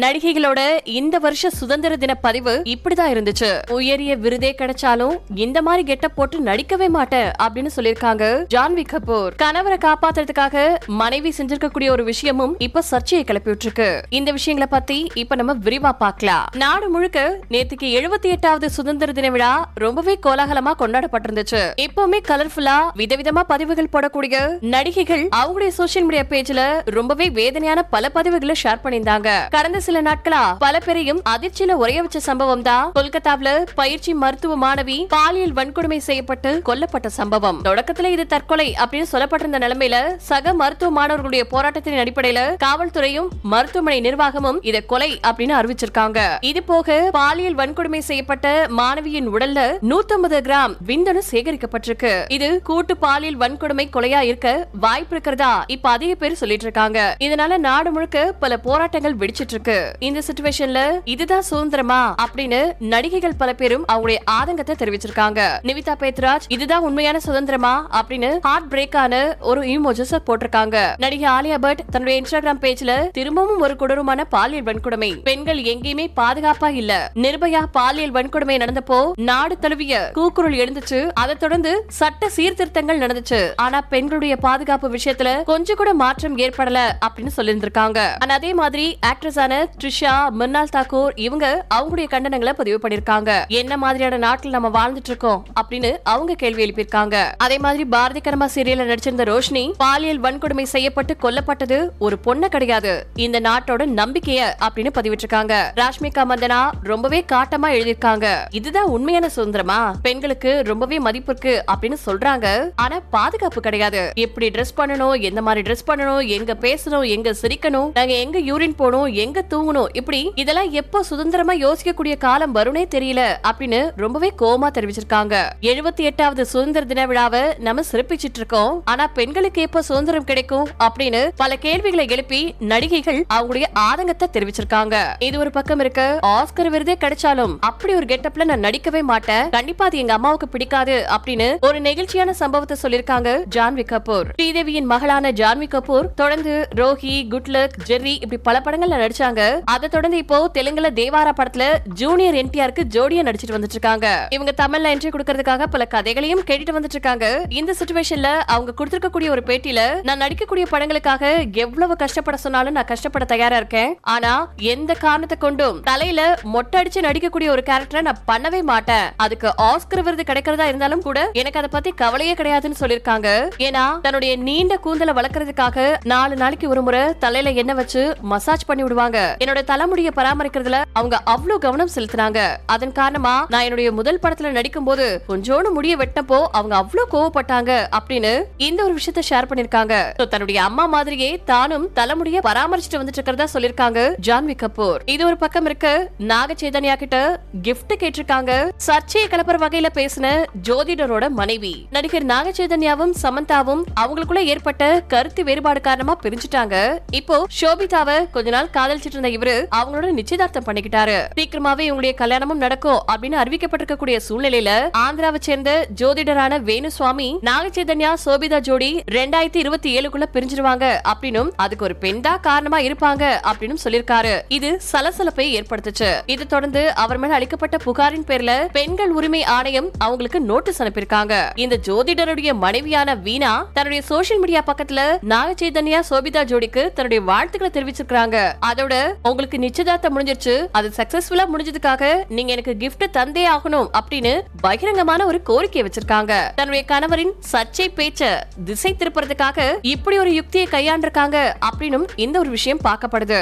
நடிகைகளோட இந்த வருஷ சுதந்திர தின பதிவு இப்படிதான் இருந்துச்சு. உயரிய விருதே கிடைச்சாலும் இந்த மாதிரி கெட்ட போட்டு நடிக்கவே மாட்டேன் அப்படின்னு சொல்லிருக்காங்க ஜான்வி கபூர். கணவரை காப்பாத்துறதுக்காக மனைவி செஞ்சிருக்கக்கூடிய ஒரு விஷயமும் இப்ப சர்ச்சையை கிளப்பி விட்டுருக்கு இந்த விஷயங்களை பத்தி இப்ப நம்ம விரிவா பார்க்கலாம். நாடு முழுக்க நேத்துக்கு எழுபத்தி எட்டாவது சுதந்திர தின விழா ரொம்பவே கோலாகலமா கொண்டாடப்பட்டிருந்துச்சு. எப்பவுமே கலர்ஃபுல்லா விதவிதமா பதிவுகள் போடக்கூடிய நடிகைகள் அவங்களுடைய சோசியல் மீடியா பேஜ்ல ரொம்பவே வேதனையான பல பதிவுகளை ஷேர் பண்ணியிருந்தாங்க. கடந்த சில நாட்களா பல பேரையும் அதிர்ச்சியில உரைய வச்ச சம்பவம் தான் கொல்கத்தாவில பயிற்சி மருத்துவ மாணவி பாலியல் வன்கொடுமை செய்யப்பட்டு கொல்லப்பட்ட சம்பவம். தொடக்கத்துல இது தற்கொலை அப்படின்னு சொல்லப்பட்டிருந்த நிலைமையில சக மருத்துவ மாணவர்களுடைய போராட்டத்தின் அடிப்படையில காவல்துறையும் மருத்துவமனை நிர்வாகமும் இத கொலை அப்படின்னு அறிவிச்சிருக்காங்க. இது போக பாலியல் வன்கொடுமை செய்யப்பட்ட மாணவியின் உடல்ல 150 கிராம் விந்தணு சேகரிக்கப்பட்டிருக்கு. இது கூட்டு பாலியல் வன்கொடுமை கொலையா இருக்க வாய்ப்பு இருக்கிறதா இப்ப அதிக பேர் சொல்லிட்டு இருக்காங்க. இதனால நாடு முழுக்க பல போராட்டங்கள் வெடிச்சிட்டு இருக்கு. இருக்கு. இந்த சுச்சுவேஷன்ல இதுதான் சுதந்திரமா அப்படின்னு நடிகைகள் பல பேரும் அவங்களுடைய ஆதங்கத்தை தெரிவிச்சிருக்காங்க. நிவிதா பேத்ராஜ் இதுதான் உண்மையான சுதந்திரமா அப்படின்னு ஹார்ட் பிரேக் ஆன ஒரு இமோஜஸ் போட்டிருக்காங்க. நடிகை ஆலியா பட் தன்னுடைய இன்ஸ்டாகிராம் பேஜ்ல திரும்பவும் ஒரு கொடூரமான பாலியல் வன்கொடுமை. பெண்கள் எங்கேயுமே பாதுகாப்பா இல்ல. நிர்பயா பாலியல் வன்கொடுமை நடந்தப்போ நாடு தழுவிய கூக்குரல் எழுந்துச்சு. அதை தொடர்ந்து சட்ட சீர்திருத்தங்கள் நடந்துச்சு. ஆனா பெண்களுடைய பாதுகாப்பு விஷயத்துல கொஞ்சம் கூட மாற்றம் ஏற்படல அப்படின்னு சொல்லியிருந்திருக்காங்க. ஆனா அதே மாதிரி ஆக்ட்ரஸான ட்ரிஷா மிர்னால் தாக்கூர் இவங்க அவங்களுடைய கண்டனங்களை பதிவு பண்ணிருக்காங்க. என்ன மாதிரியான நாட்டில் நம்ம வாழ்ந்துட்டு இருக்கோம் அப்படின்னு அவங்க கேள்வி எழுப்பியிருக்காங்க. அதே மாதிரி பாரதி கர்மா சீரியல்ல நடிச்சிருந்த ரோஷினி பாலியல் வன்கொடுமை செய்யப்பட்டு கொல்லப்பட்டது ஒரு பொண்ணு கிடையாது. இந்த நாட்டோட நம்பிக்கைய அப்படின்னு பதிவிட்டிருக்காங்க. ராஷ்மிகா மந்தனா ரொம்பவே காட்டமா எழுதியிருக்காங்க. இதுதான் உண்மையான சுதந்திரமா? பெண்களுக்கு ரொம்பவே மதிப்பு இருக்கு அப்படின்னு சொல்றாங்க. ஆனா பாதுகாப்பு கிடையாது. எப்படி ட்ரெஸ் பண்ணணும் எந்த மாதிரி ட்ரெஸ் பண்ணணும் எங்க பேசணும் எங்க சிரிக்கணும் நாங்க எங்க யூரின் போகணும் எங்க தூங்கணும். இப்படி இதெல்லாம் எப்போ சுதந்திரமா யோசிக்கக்கூடிய காலம் வரும்னே தெரியல அப்படின்னு ரொம்பவே கோமா தெரிவிச்சிருக்காங்க. எழுபத்தி எட்டாவது சுதந்திர தின விழாவை நம்ம சிறப்பிச்சிட்டு இருக்கோம். ஆனா பெண்களுக்கு எப்போ சுதந்திரம் கிடைக்கும் அப்படின்னு பல கேள்விகளை எழுப்பி நடிகைகள் அவங்களுடைய ஆதங்கத்தை தெரிவிச்சிருக்காங்க. இது ஒரு பக்கம் இருக்க ஆஸ்கர் விருதே கிடைச்சாலும் அப்படி ஒரு கெட்டப்ல நான் நடிக்கவே மாட்டேன். கண்டிப்பா அது எங்க அம்மாவுக்கு பிடிக்காது அப்படின்னு ஒரு நெகிழ்ச்சியான சம்பவத்தை சொல்லிருக்காங்க ஜான்வி கபூர். ஸ்ரீதேவியின் மகளான ஜான்வி கபூர் தொடர்ந்து ரோஹி குட்லக் ஜெர்ரி இப்படி பல படங்கள்ல நடிச்சாங்க. அதை தொடர்ந்து இப்போ தெலுங்குல தேவாரா படத்துல ஜூனியர் என்டிஆருக்கு ஜோடியா நடிச்சிட்டு வந்துட்டு இருக்காங்க இவங்க தமிழ்ல என்ட்ரி கொடுக்கறதுக்காக பல கதைகளையும் கேட்டுட்டு வந்துட்டு இருக்காங்க இந்த சுச்சுவேஷன்ல அவங்க கொடுத்திருக்கக்கூடிய ஒரு பேட்டியில நான் நடிக்கக்கூடிய படங்களுக்காக எவ்வளவு கஷ்டப்பட சொன்னாலும் நான் கஷ்டப்பட தயாரா இருக்கேன். ஆனா எந்த காரணத்தை கொண்டும் தலையில மொட்டை அடிச்சு நடிக்கக்கூடிய ஒரு கேரக்டரை நான் பண்ணவே மாட்டேன். அதுக்கு ஆஸ்கர் விருது கிடைக்கிறதா இருந்தாலும் கூட எனக்கு அதை பத்தி கவலையே கிடையாதுன்னு சொல்லிருக்காங்க ஏன்னா தன்னுடைய நீண்ட கூந்தலை வளர்க்கறதுக்காக நாலு நாளைக்கு ஒரு முறை தலையில எண்ணெய் வச்சு மசாஜ் பண்ணி விடுவாங்க. என்னோட தலைமுடிய பராமரிக்கிறதுல அவங்க அவ்வளவு கவனம் செலுத்தினாங்க. அதன் காரணமா நான் என்னுடைய முதல் படத்துல நடிக்கும் போது கொஞ்சோண்டு முடிய வெட்டப்போ அவங்க அவ்வளவு கோவப்பட்டாங்க அப்படின்னு இந்த ஒரு விஷயத்த ஷேர் பண்ணிருக்காங்க. தன்னுடைய அம்மா மாதிரியே தானும் தலைமுடிய பராமரிச்சுட்டு வந்துட்டு இருக்கிறதா சொல்லிருக்காங்க ஜான்வி கபூர். இது ஒரு பக்கம் இருக்கு நாக சைதன்யா கிட்ட கிஃப்ட் கேட்டிருக்காங்க. சர்ச்சையை கலப்புற வகையில பேசின ஜோதிடரோட மனைவி. நடிகர் நாக சைதன்யாவும் சமந்தாவும் அவங்களுக்குள்ள ஏற்பட்ட கருத்து வேறுபாடு காரணமா பிரிஞ்சுட்டாங்க. இப்போ ஷோபிதாவை கொஞ்ச நாள் காதலிச்சிட்டு இருந்த இவரு அவங்களோட நிச்சயதார்த்தம் பண்ணிக்கிட்டாரு. சீக்கிரமாவே இவங்களுடைய கல்யாணமும் நடக்கும் அப்படின்னு அறிவிக்கப்பட்டிருக்கக்கூடிய சூழ்நிலையில ஆந்திராவை சேர்ந்த ஜோதிடரான வேணுசுவாமி நாகச்சைதன்யா சோபிதா ஜோடி ரெண்டாயிரத்தி இருபத்தி ஏழுக்குள்ள பிரிஞ்சிருவாங்க அப்படின்னும் அதுக்கு ஒரு பெண் தான் காரணமா இருப்பாங்க அப்படின்னு சொல்லிருக்காரு இது சலசலப்பை ஏற்படுத்துச்சு. இதை தொடர்ந்து அவர் மேல அளிக்கப்பட்ட புகாரின் பேர்ல பெண்கள் உரிமை ஆணையம் அவங்களுக்கு நோட்டீஸ் அனுப்பியிருக்காங்க. இந்த ஜோதிடருடைய மனைவியான வீணா தன்னுடைய சோசியல் மீடியா பக்கத்துல நாகச்சைதன்யா சோபிதா ஜோடிக்கு தன்னுடைய வாழ்த்துக்களை தெரிவிச்சிருக்காங்க அதோட உங்களுக்கு நிச்சயதார்த்தம் முடிஞ்சிருச்சு அது சக்சஸ்ஃபுல்லா முடிஞ்சதுக்காக நீங்க எனக்கு கிஃப்ட் தந்தே ஆகணும் அப்படின்னு பகிரங்கமான ஒரு கோரிக்கை வச்சிருக்காங்க. தன்னுடைய கணவரின் சர்ச்சை பேச்ச திசை திருப்புறதுக்காக இப்படி ஒரு யுக்தியை கையாண்டிருக்காங்க அப்படின்னும் இந்த ஒரு விஷயம் பார்க்கப்படுது.